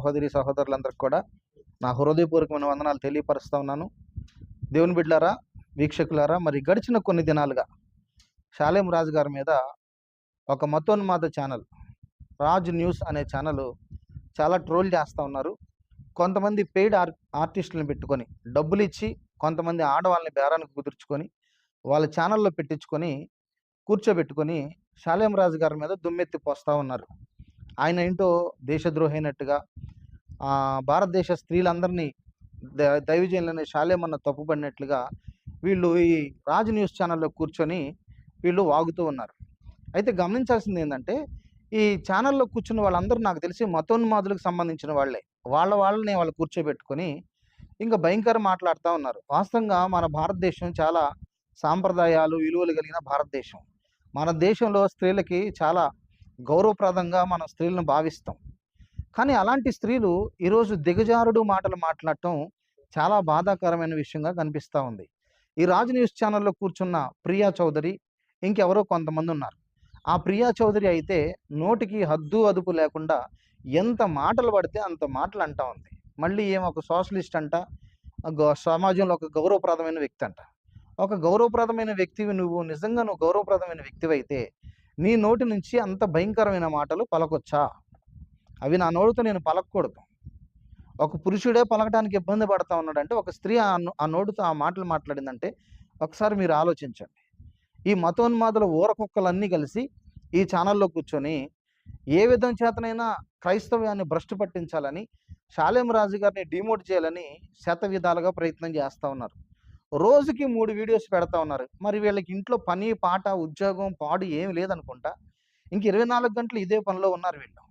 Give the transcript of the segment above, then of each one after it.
సహోదరి సహోదరులందరికీ కూడా నా హృదయపూర్వకమైన వందనాలు తెలియపరుస్తూ ఉన్నాను. దేవుని బిడ్లారా వీక్షకులారా మరి గడిచిన కొన్ని దినాలుగా షాలేం రాజు గారి మీద ఒక మతోన్మాద ఛానల్ రాజ్ న్యూస్ అనే ఛానల్ చాలా ట్రోల్ చేస్తూ ఉన్నారు. కొంతమంది పెయిడ్ ఆర్ ఆర్టిస్టులను పెట్టుకొని డబ్బులు ఇచ్చి కొంతమంది ఆడవాళ్ళని బేరానికి కుదుర్చుకొని వాళ్ళ ఛానల్లో పెట్టించుకొని కూర్చోబెట్టుకొని షాలేం రాజు గారి మీద దుమ్మెత్తి పోస్తూ ఉన్నారు. ఆయన ఏంటో దేశద్రోహి అయినట్టుగా భారతదేశ స్త్రీలందరినీ ద- శాలేమన్న తప్పుపడినట్లుగా వీళ్ళు ఈ రాజ్ న్యూస్ ఛానల్లో కూర్చొని వీళ్ళు వాగుతూ ఉన్నారు. అయితే గమనించాల్సింది ఏంటంటే ఈ ఛానల్లో కూర్చున్న వాళ్ళందరూ నాకు తెలిసి మతోన్మాదులకు సంబంధించిన వాళ్ళే. వాళ్ళ వాళ్ళని వాళ్ళు కూర్చోబెట్టుకొని ఇంకా భయంకర మాట్లాడుతూ ఉన్నారు. వాస్తవంగా మన భారతదేశం చాలా సాంప్రదాయాలు విలువలు కలిగిన భారతదేశం. మన దేశంలో స్త్రీలకి చాలా గౌరవప్రదంగా మనం స్త్రీలను భావిస్తాం. కానీ అలాంటి స్త్రీలు ఈరోజు దిగజారుడు మాటలు మాట్లాడటం చాలా బాధాకరమైన విషయంగా కనిపిస్తూ ఉంది. ఈ రాజు న్యూస్ ఛానల్లో కూర్చున్న ప్రియా చౌదరి ఇంకెవరో కొంతమంది ఉన్నారు. ఆ ప్రియా చౌదరి అయితే నోటికి హద్దు అదుపు లేకుండా ఎంత మాటలు పడితే అంత మాటలు అంటా ఉంది. మళ్ళీ ఏం ఒక సోషలిస్ట్ అంట సమాజంలో ఒక గౌరవప్రదమైన వ్యక్తి అంట. ఒక గౌరవప్రదమైన వ్యక్తివి నువ్వు నిజంగా నువ్వు గౌరవప్రదమైన వ్యక్తివి అయితే నీ నోటి నుంచి అంత భయంకరమైన మాటలు పలకొచ్చా? అవి నా నోటితో నేను పలకూడదు ఒక పురుషుడే పలకడానికి ఇబ్బంది పడతా ఉన్నాడంటే ఒక స్త్రీ ఆ ఆ నోటితో ఆ మాటలు మాట్లాడిందంటే ఒకసారి మీరు ఆలోచించండి. ఈ మతోన్మాదుల ఊరకుక్కలన్నీ కలిసి ఈ ఛానల్లో కూర్చొని ఏ విధం చేతనైనా క్రైస్తవ్యాన్ని భ్రష్టు పట్టించాలని శాలేం రాజు గారిని డిమోట్ చేయాలని శత విధాలుగా ప్రయత్నం చేస్తూ ఉన్నారు. రోజుకి మూడు వీడియోస్ పెడతా ఉన్నారు. మరి వీళ్ళకి ఇంట్లో పని పాట ఉద్యోగం పాడు ఏమి లేదనుకుంటా ఇంక ఇరవై నాలుగు గంటలు ఇదే పనిలో ఉన్నారు వీళ్ళు.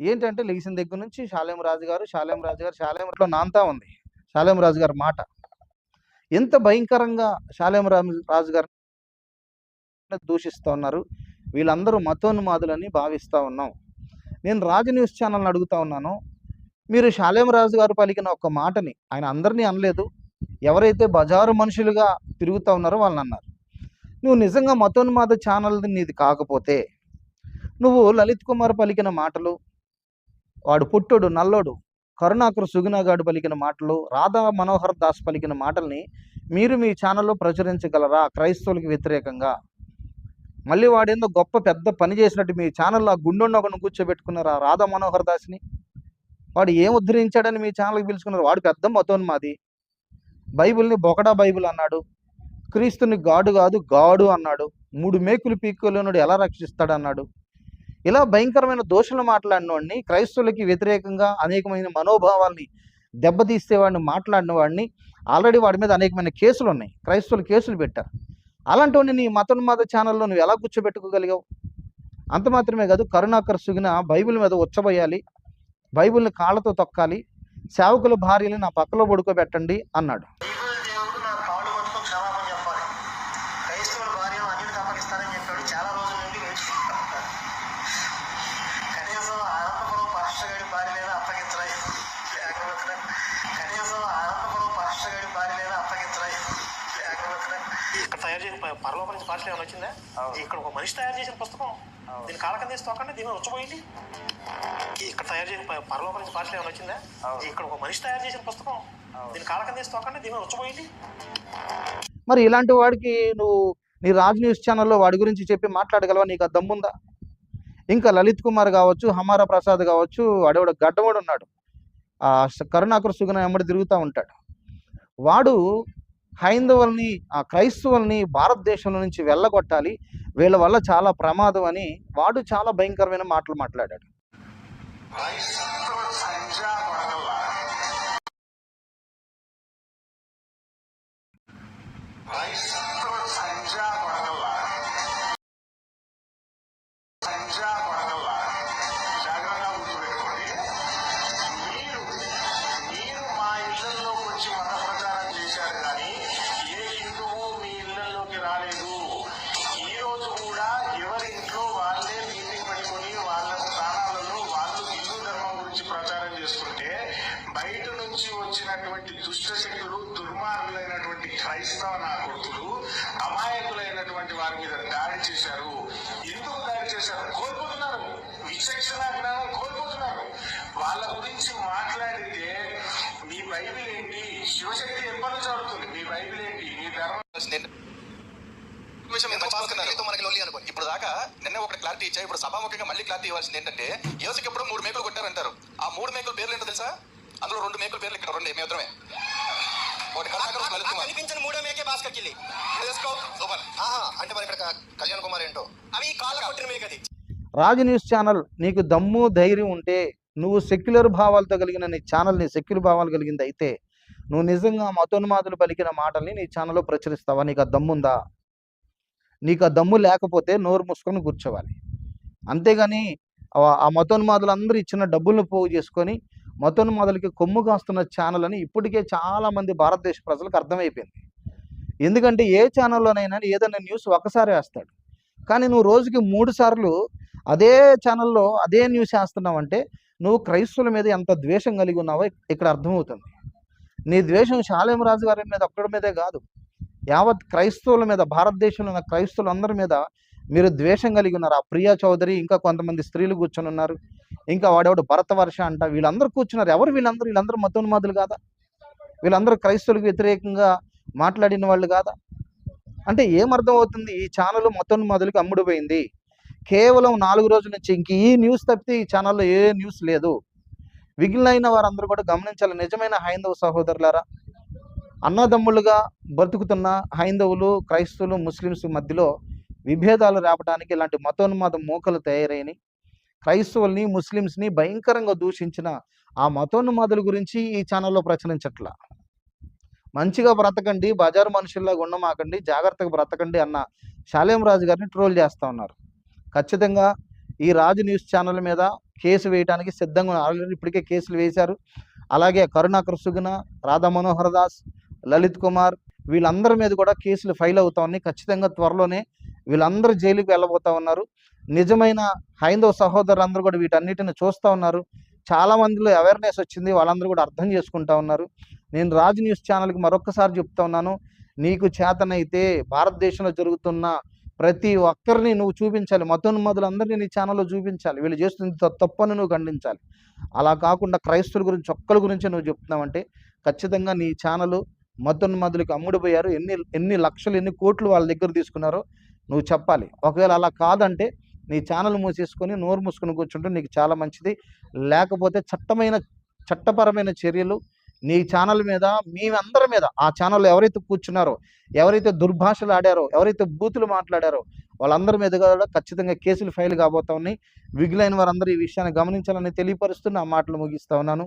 ఏంటంటే లెగిసిన దగ్గర నుంచి శాలేం రాజు గారు శాలేం రాజు గారు శాలేంలో నాంతా ఉంది. శాలేం రాజు గారి మాట. ఎంత భయంకరంగా శాలేం రాజు రాజు దూషిస్తూ ఉన్నారు. వీళ్ళందరూ మతోన్మాదులని భావిస్తూ ఉన్నాం. నేను రాజు న్యూస్ ఛానల్ని అడుగుతా ఉన్నాను. మీరు శాలేం రాజు గారు పలికిన ఒక మాటని ఆయన అందరినీ అనలేదు. ఎవరైతే బజారు మనుషులుగా తిరుగుతూ ఉన్నారో వాళ్ళని అన్నారు. నువ్వు నిజంగా మతోన్మాద ఛానల్ నీది కాకపోతే నువ్వు లలిత్ కుమార్ పలికిన మాటలు వాడు పుట్టుడు నల్లోడు. కరుణాకర్ సుగుణగాడు పలికిన మాటలు రాధా మనోహర్ దాస్ పలికిన మాటల్ని మీరు మీ ఛానల్లో ప్రచురించగలరా? క్రైస్తవులకు వ్యతిరేకంగా. మళ్ళీ వాడేందో గొప్ప పెద్ద పని చేసినట్టు మీ ఛానల్లో ఆ గుండెన్న ఒకరిని కూర్చోబెట్టుకున్నారా రాధా మనోహర్ దాస్ని? వాడు ఏం ఉద్ధరించాడని మీ ఛానల్కి పిలుచుకున్నారు? వాడు పెద్ద మతోన్మాది బైబిల్ని బొకడా బైబిల్ అన్నాడు. క్రీస్తుని గాడు కాదు గాడు అన్నాడు. మూడు మేకులు పీక్కులోనుడు ఎలా రక్షిస్తాడు అన్నాడు ఇలా భయంకరమైన దోషులు మాట్లాడినవాడిని క్రైస్తవులకి వ్యతిరేకంగా అనేకమైన మనోభావాల్ని దెబ్బతీస్తే వాడిని మాట్లాడిన వాడిని ఆల్రెడీ వాడి మీద అనేకమైన కేసులు ఉన్నాయి క్రైస్తవులు కేసులు పెట్టారు. అలాంటి వాడిని నీ మతోన్మాద ఛానల్లో నువ్వు ఎలా కూర్చోబెట్టుకోగలిగావు? అంత మాత్రమే కాదు కరుణాకర్ సుగిన బైబిల్ మీద ఉచ్చబోయాలి బైబిల్ని కాళ్ళతో తొక్కాలి సేవకుల భార్యని నా పక్కలో పడుకోబెట్టండి అన్నాడు. తయారు చేసిన పరలోకం నుంచి పాటలు ఏమైనా వచ్చిందా? ఇక్కడ ఒక మనిషి తయారు చేసిన పుస్తకం. దీని కాలకం తీసి తొక్కండి దీని వచ్చపోయింది ఇక్కడ తయారు చేసిన పరలోకం నుంచి పాటలు ఏమైనా వచ్చిందా? ఇక్కడ ఒక మనిషి తయారు చేసిన పుస్తకం. దీని కాలకం తీసి తొక్కండి దీని వచ్చపోయింది మరి ఇలాంటి వాడికి నువ్వు నీ రాజ్ న్యూస్ ఛానల్లో వాడి గురించి చెప్పి మాట్లాడగలవా? నీకు ఆ దమ్ముందా? ఇంకా లలిత్ కుమార్ కావచ్చు హమారా ప్రసాద్ కావచ్చు వాడేవాడు గడ్డవాడు ఉన్నాడు. ఆ కరుణాకర్ సుగుణ ఎమ్మడి తిరుగుతూ ఉంటాడు. వాడు హైందవుల్ని ఆ క్రైస్తవుల్ని భారతదేశంలో నుంచి వెళ్ళగొట్టాలి. వీళ్ళ వల్ల చాలా ప్రమాదం అని వాడు చాలా భయంకరమైన మాటలు మాట్లాడాడు. బయట నుంచి వచ్చినటువంటి దుష్ట శక్తులు దుర్మార్గులైనటువంటి క్రైస్తవ నా అమాయకులైనటువంటి వారి మీద దాడి చేశారు. ఎందుకు దాడి చేశారు? కోల్పోతున్నారు. విచక్షణ జ్ఞానం కోల్పోతున్నారు. వాళ్ళ గురించి మాట్లాడితే మీ బైబిల్ ఏంటి? శివశక్తి ఎప్పటి చదువుతుంది మీ బైబిల్ ఏంటి? మీ ధర్మం మనకి లొల్లి అనుకో ఇప్పుడు దాకా నిన్న ఒక క్లారిటీ ఇచ్చా ఇప్పుడు సభాముఖంగా మళ్ళీ క్లారిటీ ఇవ్వాల్సింది ఏంటంటే యోసకి ఎప్పుడు మూడు మేకలు కొట్టారంటారు. ఆ మూడు మేకల పేర్లు ఏంటో తెలుసా? అందులో రెండు మేకల పేర్లు ఇక్కడ రెండు ఒకటి లలిత్ కుమార్. కనిపించిన మూడో మేకే భాస్కర్ కిల్లి. చేసుకో సూపర్. ఆహా అంటే మరి ఇక్కడ కళ్యాణ్ కుమార్ ఏంటో? అవి కాళ్ళ కొట్టిన మేకది. రాజు న్యూస్ ఛానల్ నీకు దమ్ము ధైర్యం ఉంటే నువ్వు సెక్యులర్ భావాలతో కలిగిన నీ ఛానల్ నీ సెక్యులర్ భావాలు కలిగింది అయితే నువ్వు నిజంగా మతోన్మాదులు పలికిన మాటల్ని నీ ఛానల్లో ప్రచురిస్తావా? నీకు ఆ దమ్ముందా? నీకు ఆ దమ్ము లేకపోతే నోరు మూసుకొని కూర్చోవాలి. అంతేగాని ఆ- ఆ మతోన్మాదులు అందరూ ఇచ్చిన డబ్బులను పోగు చేసుకొని మతోన్మాదులకి కొమ్ము కాస్తున్న ఛానల్ అని ఇప్పటికే చాలామంది భారతదేశ ప్రజలకు అర్థమైపోయింది. ఎందుకంటే ఏ ఛానల్లోనైనా ఏదైనా న్యూస్ ఒకసారి వేస్తాడు. కానీ నువ్వు రోజుకి మూడు సార్లు అదే ఛానల్లో అదే న్యూస్ వేస్తున్నావంటే నువ్వు క్రైస్తవుల మీద ఎంత ద్వేషం కలిగి ఉన్నావో ఇక్కడ అర్థమవుతుంది. నీ ద్వేషం శాలేం రాజు గారి మీద ఒక్కడి మీదే కాదు. యావత్ క్రైస్తవుల మీద భారతదేశంలో ఉన్న క్రైస్తవులందరి మీద మీరు ద్వేషం కలిగి ఉన్నారు. ఆ ప్రియా చౌదరి ఇంకా కొంతమంది స్త్రీలు కూర్చొని ఉన్నారు. ఇంకా వాడేవాడు భరత వర్ష అంట. వీళ్ళందరూ కూర్చున్నారు. ఎవరు వీళ్ళందరూ? వీళ్ళందరూ మతోన్మాదులు కాదా? వీళ్ళందరూ క్రైస్తవులకు వ్యతిరేకంగా మాట్లాడిన వాళ్ళు కాదా? అంటే ఏమర్థం అవుతుంది? ఈ ఛానల్ మతోన్మాదులకు అమ్ముడుపోయింది. కేవలం నాలుగు రోజుల నుంచి ఇంక ఈ న్యూస్ తప్పితే ఈ ఛానల్లో ఏ న్యూస్ లేదు. మిగిలిన వారందరూ కూడా గమనించాలి. నిజమైన హైందవ సహోదరులారా అన్నదమ్ములుగా బ్రతుకుతున్న హైందవులు క్రైస్తవులు ముస్లిమ్స్ మధ్యలో విభేదాలు రావడానికి ఇలాంటి మతోన్మాద మూకలు తయారైనవి క్రైస్తవుల్ని ముస్లిమ్స్ని భయంకరంగా దూషించిన ఆ మతోన్మాదుల గురించి ఈ ఛానల్లో ప్రచురించట్లా. మంచిగా బ్రతకండి బజారు మనుషుల్లాగా ఉండమాకండి జాగ్రత్తగా బ్రతకండి అన్న శాలేం రాజు గారిని ట్రోల్ చేస్తూ ఉన్నారు. ఖచ్చితంగా ఈ రాజు న్యూస్ ఛానల్ మీద కేసు వేయడానికి సిద్ధంగా ఆల్రెడీ ఇప్పటికే కేసులు వేశారు. అలాగే కరుణాకర్ సుగుణ రాధా మనోహర్ దాస్ లలిత్ కుమార్ వీళ్ళందరి మీద కూడా కేసులు ఫైల్ అవుతా ఉన్నాయి. ఖచ్చితంగా త్వరలోనే వీళ్ళందరూ జైలుకి వెళ్ళబోతా ఉన్నారు. నిజమైన హైందవ సహోదరులందరూ కూడా వీటన్నిటిని చూస్తూ ఉన్నారు. చాలా మందిలో అవేర్నెస్ వచ్చింది. వాళ్ళందరూ కూడా అర్థం చేసుకుంటా ఉన్నారు. నేను రాజు న్యూస్ ఛానల్కి మరొకసారి చెప్తా ఉన్నాను. నీకు చేతనైతే భారతదేశంలో జరుగుతున్న ప్రతి ఒక్కరిని నువ్వు చూపించాలి. మతోన్మదులందరినీ నీ ఛానల్లో చూపించాలి. వీళ్ళు చేస్తుంది తప్పని నువ్వు ఖండించాలి. అలా కాకుండా క్రైస్తవుల గురించి ఒక్కల గురించి నువ్వు చెప్తున్నావంటే ఖచ్చితంగా నీ ఛానల్ మతోన్మదులకు అమ్ముడుపోయారు. ఎన్ని ఎన్ని లక్షలు ఎన్ని కోట్లు వాళ్ళ దగ్గర తీసుకున్నారో నువ్వు చెప్పాలి. ఒకవేళ అలా కాదంటే నీ ఛానల్ మూసేసుకొని నోరు మూసుకొని కూర్చుంటే నీకు చాలా మంచిది. లేకపోతే చట్టమైన చట్టపరమైన చర్యలు నీ ఛానల్ మీద మేమందరి మీద ఆ ఛానల్లో ఎవరైతే కూర్చున్నారో ఎవరైతే దుర్భాషలు ఆడారో ఎవరైతే బూతులు మాట్లాడారో వాళ్ళందరి మీద కూడా ఖచ్చితంగా కేసులు ఫైల్ కాబోతా ఉన్నాయి. విగులైన వారందరూ ఈ విషయాన్ని గమనించాలని తెలియపరుస్తూ నా మాటలు ముగిస్తా ఉన్నాను.